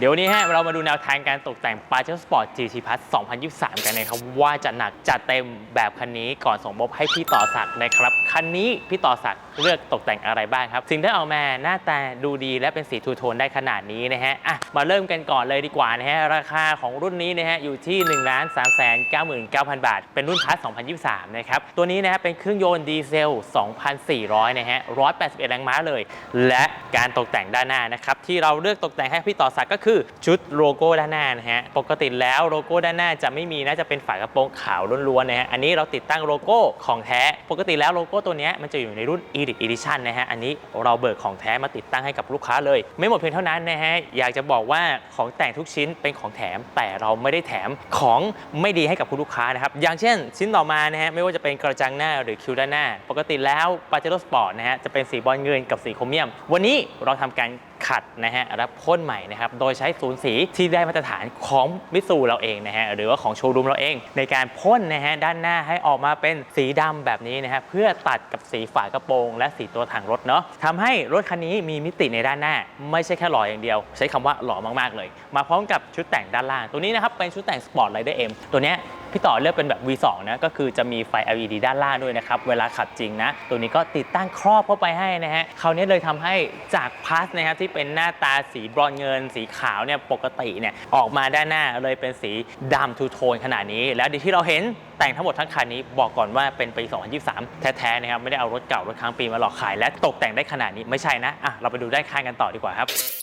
เดี๋ยวนี้ฮะเรามาดูแนวทางการตกแต่ง p a j e r Sport GT Plus 2023 กันนะครับ ว่าจะหนักจัดเต็มแบบคันนี้ก่อนส่งมอบให้พี่ต่อศักดิ์นะครับ คันนี้พี่ต่อศักดิ์เลือกตกแต่งอะไรบ้างครับสิ่งที่เอามาหน้าตาดูดีและเป็นสีทูโทนได้ขนาดนี้นะฮะอะมาเริ่มกันก่อนเลยดีกว่านะฮะราคาของรุ่นนี้นะฮะอยู่ที่1 3 3 9 9 0 0 0 บาท เป็นรุ่น Plus 2023 นะครับตัวนี้นะฮะเป็นเครื่องยนต์ดีเซล 2,400 นะฮะ 181 แรงม้าเลย และการตกแต่งด้านหน้านะครับที่เราเลือกตกแต่งให้พี่ต่อศักก็คือชุดโลโก้ด้านหน้านะฮะปกติแล้วโลโก้ด้านหน้าจะไม่มีนะจะเป็นฝากระโปรงขาวล้วนๆนะฮะอันนี้เราติดตั้งโลโก้ของแท้ปกติแล้วโลโก้ตัวนี้มันจะอยู่ในรุ่น Edit Edition นะฮะ อันนี้เราเบิกของแท้มาติดตั้งให้กับลูกค้าเลย ไม่หมดเพียงเท่านั้นนะฮะ อยากจะบอกว่าของแต่งทุกชิ้นเป็นของแถม แต่เราไม่ได้แถมของไม่ดีให้กับคุณลูกค้านะครับ อย่างเช่น ชิ้นต่อมานะฮะ ไม่ว่าจะเป็นกระจังหน้าหรือคิ้วด้านหน้า ปกติแล้วปาเจโร่สปอร์ตนะฮะ จะเป็นสีบอลเงินกับสีโครเมียม วันนี้เราทำการ ขัดนะฮะและพ่นใหม่นะครับโดยใช้ศูนย์สีที่ได้มาตรฐานของมิสูเราเองนะฮะหรือว่าของโชว์รูมเราเอง ในการพ่นนะฮะด้านหน้าให้ออกมาเป็นสีดำแบบนี้นะฮะเพื่อตัดกับสีฝากระโปรง และสีตัวถังรถเนาะทำให้รถคันนี้มีมิติในด้านหน้า ไม่ใช่แค่หล่ออย่างเดียว ใช้คำว่าหล่อมากๆเลย มาพร้อมกับชุดแต่งด้านล่าง ตัวนี้นะครับเป็นชุดแต่งสปอร์ตไรเดอร์เอ็มตัวเนี้ย พี่ต่อเลือกเป็นแบบ V2 นะก็คือจะมีไฟ LED ด้านล่างด้วยนะครับ เวลาขับจริงนะ ตัวนี้ก็ติดตั้งครอบเข้าไปให้นะฮะคราวนี้เลยทำให้จากพาสนะครับที่เป็นหน้าตาสีบรอนเงิน สีขาวเนี่ยปกติเนี่ยออกมาด้านหน้าเลยเป็นสีดำทูโทนขนาดนี้ แล้วดีที่เราเห็นแต่งทั้งหมดทั้งคันนี้บอกก่อนว่าเป็นปี 2023 แท้ๆนะครับไม่ได้เอารถเก่ารถค้างปีมาหลอกขาย และตกแต่งได้ขนาดนี้ไม่ใช่นะอะเราไปดูด้านข้างกันต่อดีกว่าครับ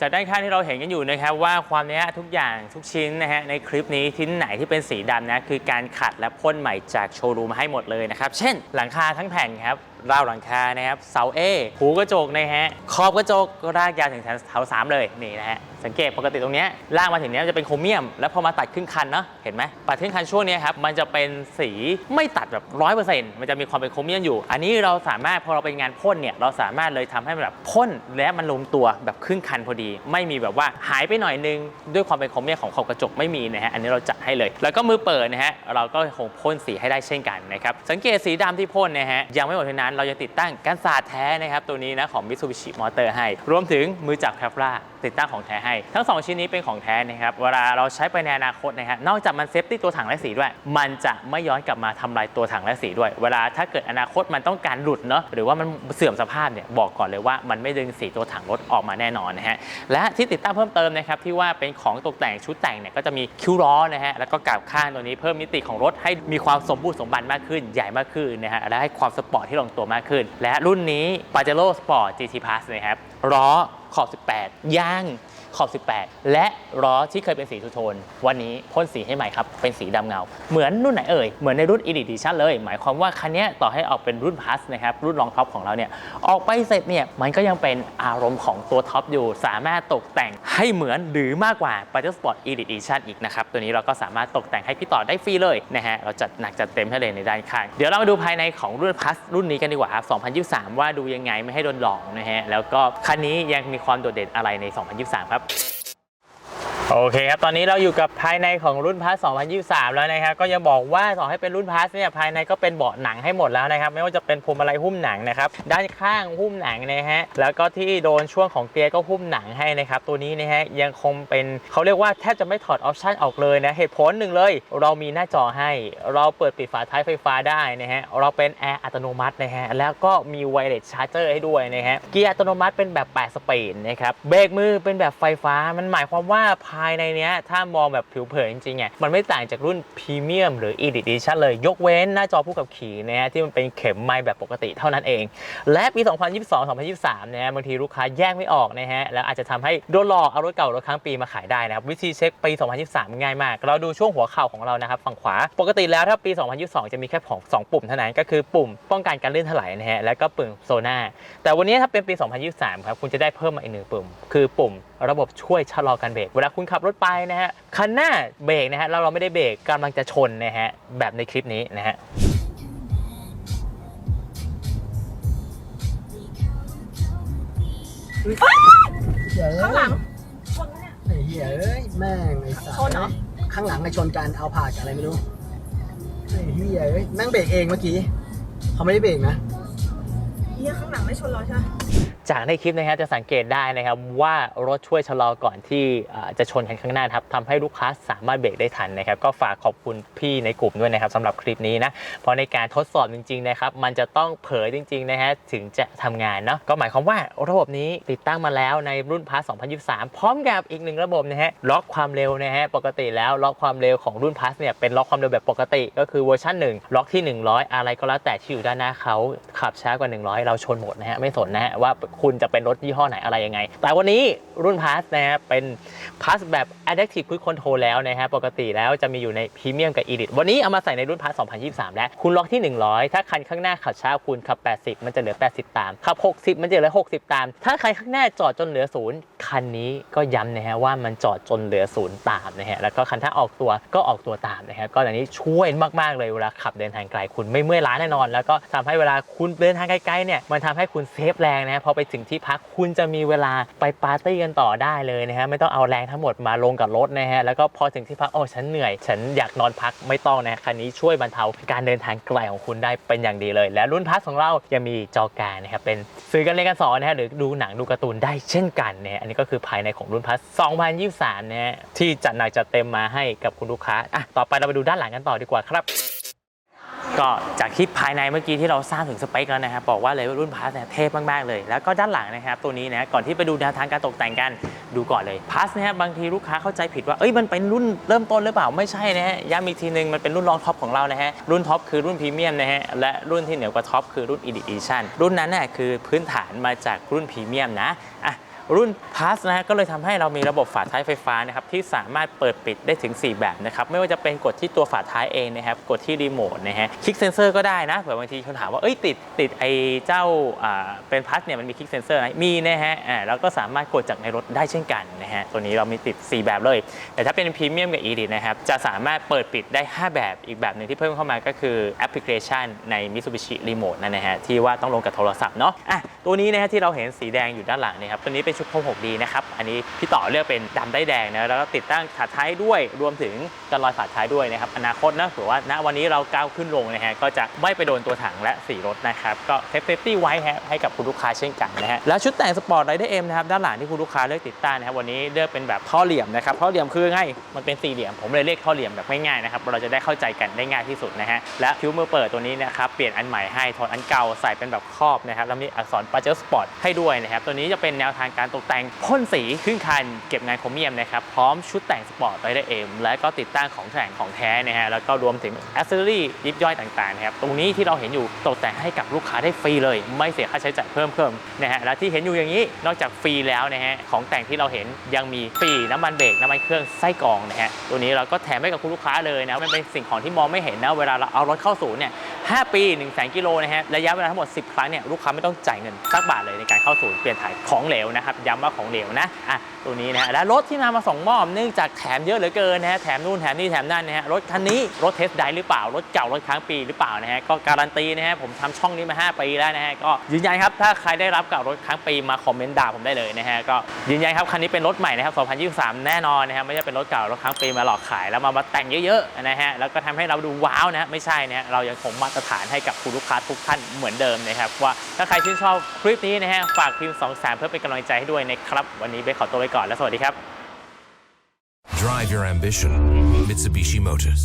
จากด้านข้างที่เราเห็นกันอยู่นะครับว่าความเนี้ยทุกอย่างทุกชิ้นนะฮะในคลิปนี้ชิ้นไหนที่เป็นสีดำนะคือการขัดและพ่นใหม่จากโชว์รูมาให้หมดเลยนะครับ เช่น หลังคาทั้งแผ่นครับราวหลังคานะครับเสาเอหูกระจกนะฮะขอบกระจกรากยาวถึงเสาสามเลยนี่นะฮะ สังเกตปกติตรงนี้ยลากมาถึงนี้จะเป็นโครเมียม แล้วพอมาตัดครึ่งคันเนาะเห็นไหมตัดครึ่งคันช่วงนี้ครับมันจะเป็นสีไม่ตัดแบบร้อยเปอร์เซ็นต์มันจะมีความเป็นโครเมียมอยู่ อันนี้เราสามารถพอเราเป็นงานพ่นเนี่ยเราสามารถเลยทำให้มันแบบพ่นและมันลงตัวแบบครึ่งคันพอดี ไม่มีแบบว่าหายไปหน่อยนึงด้วยความเป็นโครเมียมของขอบกระจกไม่มีนะฮะอันนี้เราจัดให้เลย แล้วก็มือเปิดนะฮะเราก็คงพ่นสีให้ได้เช่นกันนะครับสังเกตสีดำที่พ่นนะฮะยังไม่หมดเท่านั้นเรายังติดตั้งกันศาสตร์แท้นะครับตัวนี้นะของ Mitsubishi Motor ให้ รวมถึงมือจับแคปราติดตั้งของแท้ให้ทั้ง 2 ชิ้นนี้เป็นของแท้นะครับ เวลาเราใช้ไปในอนาคตนะฮะนอกจากมันเซฟตี้ตัวถังและสีด้วย มันจะไม่ย้อนกลับมาทำลายตัวถังและสีด้วย เวลาถ้าเกิดอนาคตมันต้องการหลุดเนาะหรือว่ามันเสื่อมสภาพเนี่ยบอกก่อนเลยว่ามันไม่ดึงสีตัวถังรถออกมาแน่นอนนะฮะและที่ติดตั้งเพิ่มเติมนะครับที่ว่าเป็นของตกแต่งชุดแต่งเนี่ยก็จะมีคิ้วล้อนะฮะแล้วก็กาบข้างตัวนี้เพิ่มมิติของรถให้มีความสมบูรณ์สมบันมากขึ้น ใหญ่มากขึ้นนะฮะและให้ความสปอร์ตที่ลงตัวมากขึ้น และรุ่นนี้ Pajero Sport GT Plus นะครับล้อขอบ 18ยาง ขอบ 18 และล้อที่เคยเป็นสีทูโทน วันนี้พ่นสีให้ใหม่ครับ เป็นสีดำเงา เหมือนรุ่นไหนเอ่ย เหมือนในรุ่น Elite Edition เลย หมายความว่าคันนี้ต่อให้ออกเป็นรุ่น Plus นะครับ รุ่นรองท็อปของเราเนี่ย ออกไปเสร็จเนี่ย มันก็ยังเป็นอารมณ์ของตัวท็อปอยู่ สามารถตกแต่งให้เหมือนหรือมากกว่า p a j e r Sport Elite Edition อีกนะครับ ตัวนี้เราก็สามารถตกแต่งให้พี่ต่อได้ฟรีเลยนะฮะ เราจัดหนักจัดเต็มให้เลยในด้านข้าง เดี๋ยวเรามาดูภายในของรุ่น Plus รุ่นนี้กันดีกว่าครับ2023 ว่าดูยังไงไม่ให้โดนหลอกนะฮะ แล้วก็คันนี้ยังมีความโดดเด่นอะไรใน 2023 ครับ up. โอเคครับ ตอนนี้เราอยู่กับภายในของรุ่นพาร์2023 แล้วนะครับ ก็ยังบอกว่าต่อให้เป็นรุ่นพาร์เนี่ย ภายในก็เป็นเบาะหนังให้หมดแล้วนะครับ ไม่ว่าจะเป็นพวงมาลัยหุ้มหนังนะครับ ด้านข้างหุ้มหนังนะฮะ แล้วก็ที่โดนช่วงของเกียร์ก็หุ้มหนังให้นะครับ ตัวนี้นะฮะยังคงเป็นเขาเรียกว่าแทบจะไม่ถอดออปชันออกเลยนะ เหตุผลหนึ่งเลย เรามีหน้าจอให้ เราเปิดปิดฝาท้ายไฟฟ้าได้นะฮะ เราเป็นแอร์อัตโนมัตินะฮะ แล้วก็มีไวเลสชาร์เจอร์ให้ด้วยนะฮะ เกียร์อัตโนมัติเป็นแบบ 8 สปีดนะครับ เบรกมือเป็นแบบไฟฟ้า มันหมายความว่าภาายในเนี้ยถ้ามองแบบผิวเผินจริงๆอะมันไม่ต่างจากรุ่นพรีเมียมหรือ Edit Edition เลย ยกเว้นหน้าจอผู้ขับขี่นะฮะที่มันเป็นเข็มไม้แบบปกติเท่านั้นเอง และปี 2022-2023นะฮะบางทีลูกค้าแยกไม่ออกนะฮะแล้วอาจจะทำให้โดนหลอกเอารถเก่ารถค้างปีมาขายได้นะครับวิธีเช็คปี 2023 ง่ายมาก เราดูช่วงหัวเข่าของเรานะครับฝั่งขวาปกติแล้วถ้าปี 2022 จะมีแค่ของสองปุ่มเท่านั้นก็คือปุ่มป้องกันการลื่นถลายนะฮะแล้วก็ปุ่มโซน่าแต่วันนี้ถ้าเป็นปี 2023 ครับคุณจะได้เพิ่มมาอีกหนึ่งปุ่ม คือปุ่ม ระบบช่วยชะลอการเบรกเวลาคุณขับรถไปนะฮะคันหน้าเบรกนะฮะแล้วเราไม่ได้เบรกกำลังจะชนนะฮะแบบในคลิปนี้นะฮะข้างหลังไอ้เหี้ยเอ้ยแม่งไอ้สัสชนเหรอ ข้างหลังไอ้ชนกันเอาผ่ากับอะไรไม่รู้ไอ้เหี้ยเอ้ยแม่งเบรกเองเมื่อกี้เขาไม่ได้เบรกนะเฮียข้างหลังไม่ชนเราใช่ไหม จากในคลิปนะครับจะสังเกตได้นะครับว่ารถช่วยชะลอก่อนที่จะชนกันข้างหน้าครับทำให้ลูกค้าสามารถเบรกได้ทันนะครับ ก็ฝากขอบคุณพี่ในกลุ่มด้วยนะครับสำหรับคลิปนี้นะเพราะในการทดสอบจริงๆนะครับมันจะต้องเผยจริงๆนะฮะถึงจะทำงานเนาะก็หมายความว่าระบบนี้ติดตั้งมาแล้วในรุ่นพาร์ท2023 พร้อมกับอีกหนึ่งระบบนะฮะล็อกความเร็วนะฮะปกติแล้วล็อกความเร็วของรุ่นพาร์ทเนี่ยเป็นล็อกความเร็วแบบปกติ ก็คือเวอร์ชัน1ล็อกที่ 100 อะไรก็แล้วแต่ที่อยู่ด้านหน้าเขาขับช้ากว่า 100 เราชนหมดนะฮะไม่สนนะฮะว่าคุณจะเป็นรถยี่ห้อไหนอะไรยังไง แต่วันนี้รุ่นพาร์ทนะฮะเป็นพาร์ทแบบ Adaptive Cruise Control แล้วนะฮะปกติแล้วจะมีอยู่ในพรีเมียมกับ Elite วันนี้เอามาใส่ในรุ่นพาร์ท2023 แล้ว คุณล็อกที่ 100 ถ้าคันข้างหน้าขับช้าคุณขับ 80 มันจะเหลือ 80 ตาม ขับ 60 มันจะเหลือ 60 ตาม ถ้าใครข้างหน้าจอดจนเหลือศูนย์คันนี้ก็ย้ำนะฮะว่ามันจอดจนเหลือศูนย์ตามนะฮะแล้วก็คันถ้าออกตัวก็ออกตัวตามนะฮะก็อันนี้ช่วยมากๆเลยเวลาขับเดินทางไกลคุณไม่เมื่อยล้าแน่นอน แล้วก็ทำให้เวลาคุณเดินทางไกลๆเนี่ยมันทำให้คุณเซฟแรงนะฮะพอไปถึงที่พักคุณจะมีเวลาไปปาร์ตี้กันต่อได้เลยนะฮะไม่ต้องเอาแรงทั้งหมดมาลงกับรถนะฮะแล้วก็พอถึงที่พักโอ้ฉันเหนื่อย ฉันอยากนอนพักไม่ต้องนะคันนี้ช่วยบรรเทาการเดินทางไกลของคุณได้เป็นอย่างดีเลย และรุ่นพัสของเรายังมีจอกลารนะครับเป็นสื่อการเรียนการสอนนะฮะหรือดูหนังดูการ์ตูนได้เช่นกันนะฮะอันนี้ก็คือภายในของรุ่นพัส 2023นะฮะที่จัดหนักจัดเต็มมาให้กับคุณลูกค้าอะต่อไปเราไปดูด้านหลังกันต่อดีกว่าครับ ก็จากคลิปภายในเมื่อกี้ที่เราสร้างถึงสเปคแล้วนะครับบอกว่าเลยว่ารุ่นพาสเนี่ยเทพมากๆเลย แล้วก็ด้านหลังนะครับตัวนี้นะก่อนที่ไปดูแนวทางการตกแต่งกันดูก่อนเลยพาสนะฮะบางทีลูกค้าเข้าใจผิดว่าเอ้ยมันเป็นรุ่นเริ่มต้นหรือเปล่าไม่ใช่นะฮะย้ำอีกทีนึงมันเป็นรุ่นรองท็อปของเรานะฮะรุ่นท็อปคือรุ่นพรีเมียมนะฮะและรุ่นที่เหนือกว่าท็อปคือรุ่น Edition รุ่นนั้นน่ะคือพื้นฐานมาจากรุ่นพรีเมียมนะอะ รุ่น Plus นะฮะก็เลยทำให้เรามีระบบฝาท้ายไฟฟ้านะครับที่สามารถเปิดปิดได้ถึง 4 แบบนะครับไม่ว่าจะเป็นกดที่ตัวฝาท้ายเองนะครับกดที่รีโมทนะฮะคลิกเซนเซอร์ก็ได้นะเผื่อบางทีคุณถามว่าเอ้ยติดติดไอ้เจ้าเป็น Plus เนี่ยมันมีคลิกเซนเซอร์ไหมมีนะฮะอ่าแล้วก็สามารถกดจากในรถได้เช่นกันนะฮะตัวนี้เรามีติด 4 แบบเลย แต่ถ้าเป็นพรีเมียมกับ Elite นะครับจะสามารถเปิดปิดได้ 5 แบบอีกแบบหนึ่งที่เพิ่มเข้ามาก็คือแอปพลิเคชันใน Mitsubishi Remote นั่นนะฮะที่ว่าต้องลงกับโทรศัพท์เนาะอะตัวนี้นะฮะที่เราเห็นสีแดงอยู่ด้านหลังนี่ยครับตัวนี้เป็นชุดพรม 6D นะครับอันนี้พี่ต่อเลือกเป็นดำได้แดงนะแล้วก็ติดตั้งฝาท้ายด้วยรวมถึงกันรอยฝาท้ายด้วยนะครับอนาคตนะเผื่อว่าณวันนี้เราก้าวขึ้นลงนะฮะก็จะไม่ไปโดนตัวถังและสีรถนะครับก็เทปเซฟตี้ไว้ฮะให้กับคุณลูกค้าเช่นกันนะฮะแล้วชุดแต่งสปอร์ตไรเดอร์เอ็มนะครับด้านหลังที่คุณลูกค้าเลือกติดตั้งนะครับวันนี้เลือกเป็นแบบท่อเหลี่ยมนะครับท่อเหลี่ยมคือไงมันเป็นสี่เหลี่ยมผมเลยเรียกท่อเหลี่ยมแบบง่ายๆนะครับเราจะได้เข้าใจกันได้ง่ายที่สุดนะฮะและคิ้วมือเปิดตัวนี้นะครับเปลี่ยนอันใหม่ให้ถอดอันเก่าใส่เป็นแบบครอบนะครับแล้วมีอักษรปาเจอร์สปอร์ตให้ด้วยนะครับตัวนี้จะเป็นแนวทางการตกแต่งพ่นสีขึ้นคัน เก็บงานโครเมียมนะครับพร้อมชุดแต่งสปอร์ตไรเดอร์เอ็มและก็ติดตั้งของแต่งของแท้นะฮะแล้วก็รวมถึงอ c เซอรี่ยิบย่อยต่างๆนะครับตรงนี้ที่เราเห็นอยู่ตกแต่งให้กับลูกค้าได้ฟรีเลย ไม่เสียค่าใช้จ่ายเพิ่มเพิ่มนะฮะและที่เห็นอยู่อย่างนี้นอกจากฟรีแล้วนะฮะของแต่งที่เราเห็นยังมีฟรีน้ำมันเบรกน้ำมันเครื่องไส้กรองนะฮะตัวนี้เราก็แถมให้กับคุณลูกค้าเลยนะมันเป็นสิ่งของที่มองไม่เห็นนะเวลาเราเอารถเข้าศูนย์เนี่ย 5 ปี 1 0 0 0 0แกิโลนะฮะระยะเวลาทั้งหมด 10 ครั้งเนี่ยลูกค้าไม่ต้องจ่ายเงินสักบาทเลยในการเข้าศูนย์เปลี่ยนถ่ายของเหลวนะครับย้ำว่าของเหลวนะอะตัวนี้นะฮะและรถที่มามาสองมอบเนื่องจากแถมเยอะเหลือเกินนะฮะแถมนู่นแถมนี่แถมนั่นนะฮะรถคันนี้รถเทสไดหรือเปล่ารถเก่ารถค้างปีหรือเปล่านะฮะก็การันตีนะฮะผมทำช่องนี้มา 5 ปีแล้วนะฮะก็ยืนยันครับถ้าใครได้รับกับรถค้างปีมาคอมเมนต์ด่าผมได้เลยนะฮะก็ยืนยันครับคันนี้เป็นรถใหม่นะครับ2023 แน่นอนนะฮะไม่ใช่เป็นรถเก่ารถค้างปีมาหลอกขายแล้วมามาแต่งเยอะๆนะฮะแล้วก็ทำให้เราดูว้าวนะฮะไม่ใช่นะฮะเรายังคงมาตรฐานให้กับคุณลูกค้าทุกท่านเหมือนเดิมนะครับ ว่าถ้าใครชื่นชอบคลิปนี้นะฮะฝากพิมพ์2 3เพื่อเป็นกำลังใจให้ด้วยนะครับวันนี้เบคขอตัวไปก่อนแล้วสวัสดีครับ Drive your ambition. Mitsubishi Motors.